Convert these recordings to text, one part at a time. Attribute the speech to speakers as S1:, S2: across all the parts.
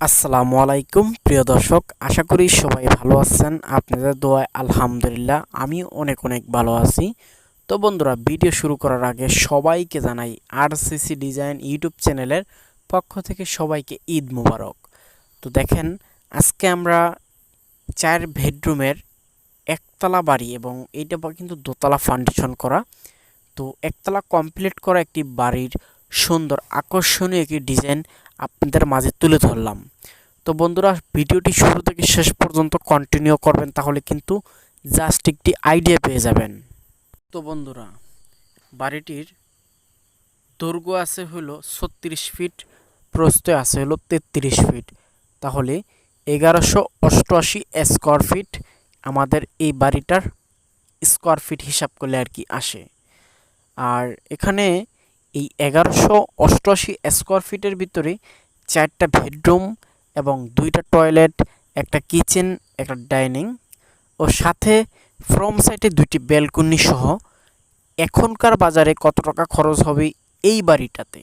S1: আসসালামু আলাইকুম, প্রিয় দর্শক, আশা করি সবাই ভালো আছেন। আপনাদের দোয়ায় আলহামদুলিল্লাহ, আমি অনেক অনেক ভালো আছি। তো বন্ধুরা, ভিডিও শুরু করার আগে সবাইকে জানাই আর আরসিসি ডিজাইন ইউটিউব চ্যানেলের পক্ষ থেকে সবাইকে ঈদ মুবারক। তো দেখেন, আজকে আমরা চার বেডরুমের একতলা বাড়ি এবং এইটা কিন্তু দোতলা ফাউন্ডেশন করা। তো একতলা কমপ্লিট করা একটি বাড়ির সুন্দর, আকর্ষণীয় একটি ডিজাইন আপনাদের মাঝে তুলে ধরলাম। তো বন্ধুরা, ভিডিওটি শুরু থেকে শেষ পর্যন্ত কন্টিনিউ করবেন, তাহলে কিন্তু জাস্ট একটি আইডিয়া পেয়ে যাবেন। তো বন্ধুরা, বাড়িটির দৈর্ঘ্য আছে হলো ছত্রিশ ফিট প্রস্থ আছে হলো তেত্রিশ ফিট তাহলে এগারোশো অষ্টআশি স্কোয়ার ফিট আমাদের এই বাড়িটার স্কোয়ার ফিট হিসাব করলে আর কি আসে। আর এখানে এই এগারোশো অষ্টআশি স্কোয়ার ফিটের ভিতরে চারটা বেডরুম এবং দুইটা টয়লেট একটা কিচেন একটা ডাইনিং ও সাথে ফ্রম সাইডে দুইটি ব্যালকনি সহ এখনকার বাজারে কত টাকা খরচ হবে এই বাড়িটাতে?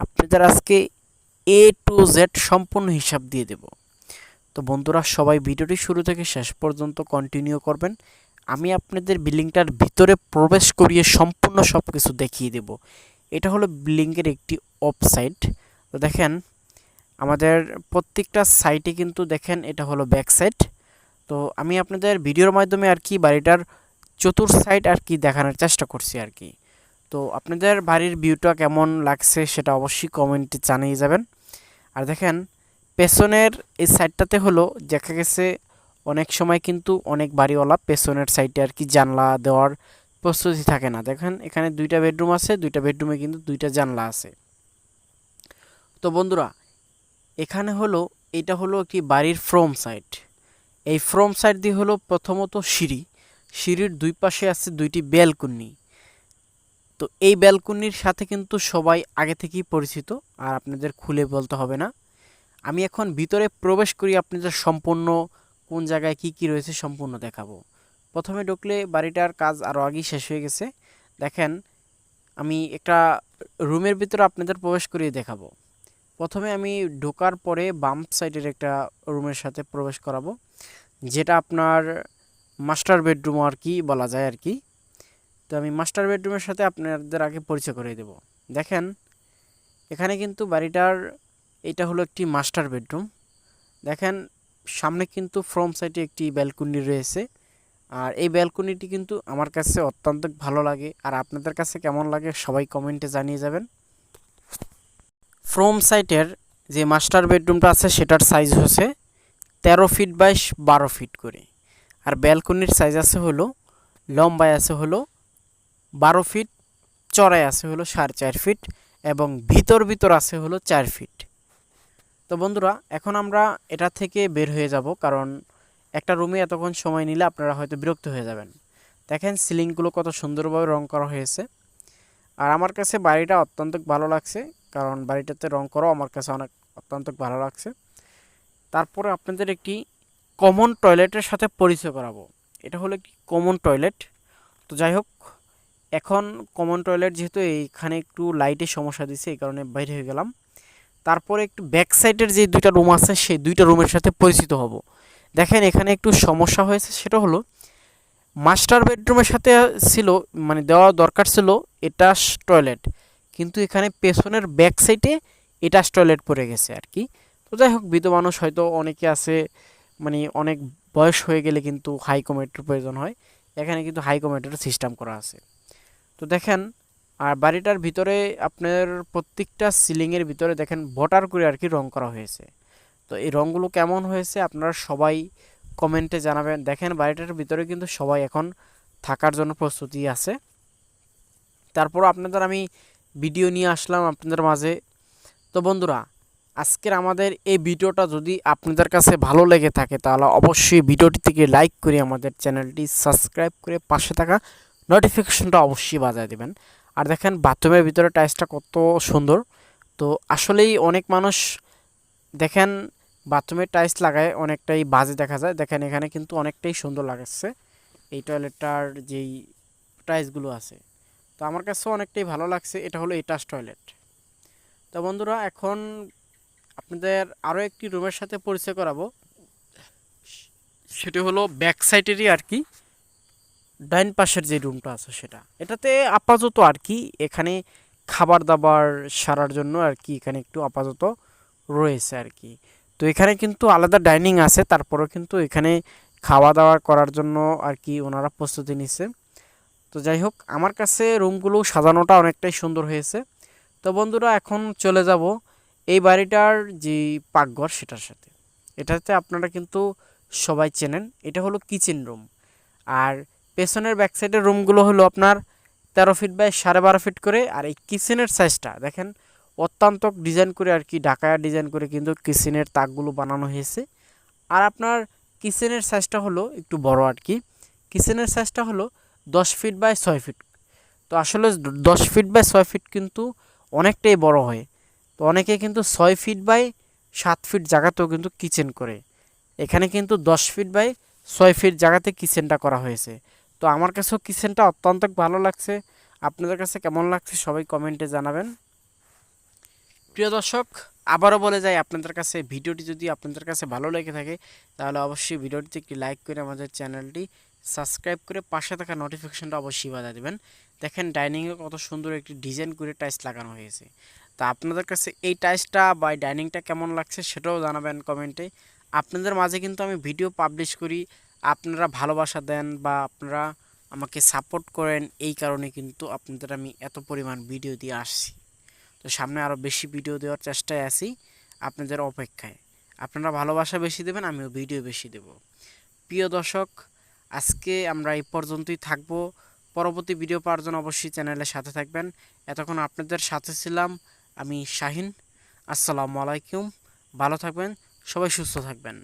S1: আপনাদের আজকে এ টু জেড সম্পূর্ণ হিসাব দিয়ে দেব। তো বন্ধুরা, সবাই ভিডিওটি শুরু থেকে শেষ পর্যন্ত কন্টিনিউ করবেন। আমি আপনাদের বিল্ডিংটার ভিতরে প্রবেশ করিয়ে সম্পূর্ণ সব কিছু দেখিয়ে দেব। এটা হলো বিল্ডিংয়ের একটি অফ সাইড তো দেখেন, আমাদের প্রত্যেকটা সাইটে কিন্তু দেখেন এটা হলো ব্যাক সাইড তো আমি আপনাদের ভিডিওর মাধ্যমে আর কি বাড়িটার চতুর সাইড আর কি দেখানোর চেষ্টা করছি আর কি। তো আপনাদের বাড়ির ভিউটা কেমন লাগছে সেটা অবশ্যই কমেন্টে জানিয়ে যাবেন। আর দেখেন, পেছনের এই সাইডটাতে হলো দেখা গেছে অনেক সময় কিন্তু অনেক বাড়িওয়ালা পেছনের সাইডে আর কি জানলা দেওয়ার প্রস্তুতি থাকে না। দেখেন, এখানে দুইটা বেডরুম আছে, দুইটা বেডরুমে কিন্তু দুইটা জানলা আছে। তো বন্ধুরা, এখানে হলো, এটা হলো একটি বাড়ির ফ্রম সাইড। এই ফ্রম সাইড দিয়ে হলো প্রথমত সিঁড়ি। সিঁড়ির দুই পাশে আছে দুইটি ব্যালকনি। তো এই ব্যালকনির সাথে কিন্তু সবাই আগে থেকেই পরিচিত, আর আপনাদের খুলে বলতে হবে না। আমি এখন ভিতরে প্রবেশ করি, আপনাদের সম্পূর্ণ কোন জায়গায় কি কি রয়েছে সম্পূর্ণ দেখাবো। প্রথমে ঢুকলে বাড়িটার কাজ আরও আগেই শেষ হয়ে গেছে। দেখেন, আমি একটা রুমের ভিতরে আপনাদের প্রবেশ করিয়ে দেখাবো। প্রথমে আমি ঢোকার পরে বাম সাইডের একটা রুমের সাথে প্রবেশ করাবো, যেটা আপনার মাস্টার বেডরুম আর কি বলা যায় আর কি। তো আমি মাস্টার বেডরুমের সাথে আপনাদের আগে পরিচয় করিয়ে দেব। দেখেন, এখানে কিন্তু বাড়িটার, এটা হলো একটি মাস্টার বেডরুম। দেখেন, সামনে কিন্তু ফ্রম সাইডে একটি ব্যালকনি রয়েছে। আর এই ব্যালকনিটি কিন্তু আমার কাছে অত্যন্ত ভালো লাগে। আর আপনাদের কাছে কেমন লাগে সবাই কমেন্টে জানিয়ে যাবেন। ফ্রম সাইটের যে মাস্টার বেডরুমটা আছে, সেটার সাইজ হচ্ছে তেরো ফিট বাইশ বারো ফিট করে। আর ব্যালকনির সাইজ আছে হলো, লম্বায় আছে হলো বারো ফিট চড়াই আছে হলো সাড়ে চার ফিট এবং ভিতর ভিতর আছে হলো চার ফিট তো বন্ধুরা, এখন আমরা এটা থেকে বের হয়ে যাব, কারণ একটা রুমে এতক্ষণ সময় নিলে আপনারা হয়তো বিরক্ত হয়ে যাবেন। দেখেন সিলিংগুলো কত সুন্দরভাবে রং করা হয়েছে। আর আমার কাছে বাড়িটা অত্যন্ত ভালো লাগছে, কারণ বাড়িটাতে রং করাও আমার কাছে অনেক অত্যন্ত ভালো লাগছে। তারপরে আপনাদের একটি কমন টয়লেটের সাথে পরিচয় করাবো। এটা হলো একটি কমন টয়লেট তো যাই হোক, এখন কমন টয়লেট যেহেতু এইখানে একটু লাইটের সমস্যা দিছে, এই কারণে বাইরে হয়ে গেলাম। তারপরে একটু ব্যাক সাইডের যে দুইটা রুম আছে, সেই দুইটা রুমের সাথে পরিচিত হব। দেখেন, এখানে একটু সমস্যা হয়েছে, সেটা হলো মাস্টার বেডরুমের সাথে ছিল মানে দেওয়া দরকার ছিল এটাস টয়লেট। কিন্তু এখানে পেছনের ব্যাক সাইডে এটাস টয়লেট পড়ে গেছে আর কি। তো যাই হোক, বৃদ্ধ মানুষ হয়তো অনেকে আছে মানে অনেক বয়স হয়ে গেলে কিন্তু হাই কমেন্টের প্রয়োজন হয়। এখানে কিন্তু হাই কমেন্টের সিস্টেম করা আছে। তো দেখেন, আর বাড়িটার ভিতরে আপনার প্রত্যেকটা সিলিংয়ের ভিতরে দেখেন, বটার করে আর কি রং করা হয়েছে। তো এই রঙগুলো কেমন হয়েছে আপনারা সবাই কমেন্টে জানাবেন। দেখেন বাড়িটার ভিতরে কিন্তু সবাই এখন থাকার জন্য প্রস্তুতি আছে। তারপর আপনাদের আমি ভিডিও নিয়ে আসলাম আপনাদের মাঝে। তো বন্ধুরা, আজকের আমাদের এই ভিডিওটা যদি আপনাদের কাছে ভালো লেগে থাকে, তাহলে অবশ্যই ভিডিওটি থেকে লাইক করে আমাদের চ্যানেলটি সাবস্ক্রাইব করে পাশে থাকা নোটিফিকেশনটা অবশ্যই বাজায় দেবেন। আর দেখেন বাথরুমের ভিতরে টাইলসটা কত সুন্দর। তো আসলেই অনেক মানুষ দেখেন বাথরুমের টাইলস লাগায় অনেকটাই বাজে দেখা যায়। দেখেন এখানে কিন্তু অনেকটাই সুন্দর লাগাচ্ছে এই টয়লেটটার যেই টাইলসগুলো আছে। তো আমার কাছেও অনেকটাই ভালো লাগছে। এটা হলো এটাস টয়লেট। তো বন্ধুরা, এখন আপনাদের আরও একটি রুমের সাথে পরিচয় করাবো। সেটি হলো ব্যাক সাইডেরই আর কি। ডাইন পাশের যে রুমটা আছে সেটা। এটাতে আপাতত আর কি এখানে খাবার দাবার সারার জন্য আর কি এখানে একটু আপাতত রয়েছে আর কি। তো এখানে কিন্তু আলাদা ডাইনিং আছে, তারপরেও কিন্তু এখানে খাওয়া দাওয়া করার জন্য আর কি ওনারা প্রস্তুতি নিচ্ছে তো যাই হোক, আমার কাছে রুমগুলো সাজানোটা অনেকটাই সুন্দর হয়েছে। তো বন্ধুরা, এখন চলে যাব এই বাড়িটার যে পাকঘর সেটার সাথে। এটাতে আপনারা কিন্তু সবাই চেনেন, এটা হলো কিচেন রুম। আর পেছনের ব্যাক সাইডের রুমগুলো হলো আপনার তেরো ফিট বাই সাড়ে বারো ফিট করে, আর এই কিচেনের সাইজটা দেখেন অত্যন্ত ডিজাইন করে আর কি ঢাকায় ডিজাইন করে কিন্তু কিচেনের তাকগুলো বানানো হয়েছে। আর আপনার কিচেনের সাইজটা হলো একটু বড় আর কি। কিচেনের সাইজটা হলো দশ ফিট বাই ছয় ফিট তো আসলে দশ ফিট বাই ছয় ফিট কিন্তু অনেকটাই বড় হয়। তো অনেকে কিন্তু ছয় ফিট বাই সাত ফিট জায়গাতেও কিন্তু কিচেন করে। এখানে কিন্তু দশ ফিট বাই ছয় ফিট জায়গাতে কিচেনটা করা হয়েছে। তো আমার কাছেও কিচেনটা অত্যন্ত ভালো লাগছে। আপনাদের কাছে কেমন লাগছে সবাই কমেন্টে জানাবেন। প্রিয় দর্শক, আবারও বলে যাই আপনাদের কাছে, ভিডিওটি যদি আপনাদের কাছে ভালো লেগে থাকে, তাহলে অবশ্যই ভিডিওটিতে একটি লাইক করে আমাদের চ্যানেলটি সাবস্ক্রাইব করে পাশে থাকা নোটিফিকেশনটা অবশ্যই বাধা দেবেন। দেখেন ডাইনিংয়ে কত সুন্দর একটি ডিজাইন করে টাইলস লাগানো হয়েছে। তা আপনাদের কাছে এই টাইলসটা বা ডাইনিংটা কেমন লাগছে সেটাও জানাবেন কমেন্টে আপনাদের মাঝে কিন্তু আমি ভিডিও পাবলিশ করি। আপনারা ভালোবাসা দেন বা আপনারা আমাকে সাপোর্ট করেন, এই কারণে কিন্তু আপনাদের আমি এত পরিমাণ ভিডিও দিয়ে আসছি। তো সামনে আরও বেশি ভিডিও দেওয়ার চেষ্টায় আছি আপনাদের অপেক্ষায়। আপনারা ভালোবাসা বেশি দেবেন, আমিও ভিডিও বেশি দেব। প্রিয় দর্শক, আজকে আমরা এই পর্যন্তই থাকব। পরবর্তী ভিডিও পাওয়ার জন্য অবশ্যই চ্যানেলের সাথে থাকবেন। এতক্ষণ আপনাদের সাথে ছিলাম আমি শাহিন। আসসালামু আলাইকুম। ভালো থাকবেন, সবাই সুস্থ থাকবেন।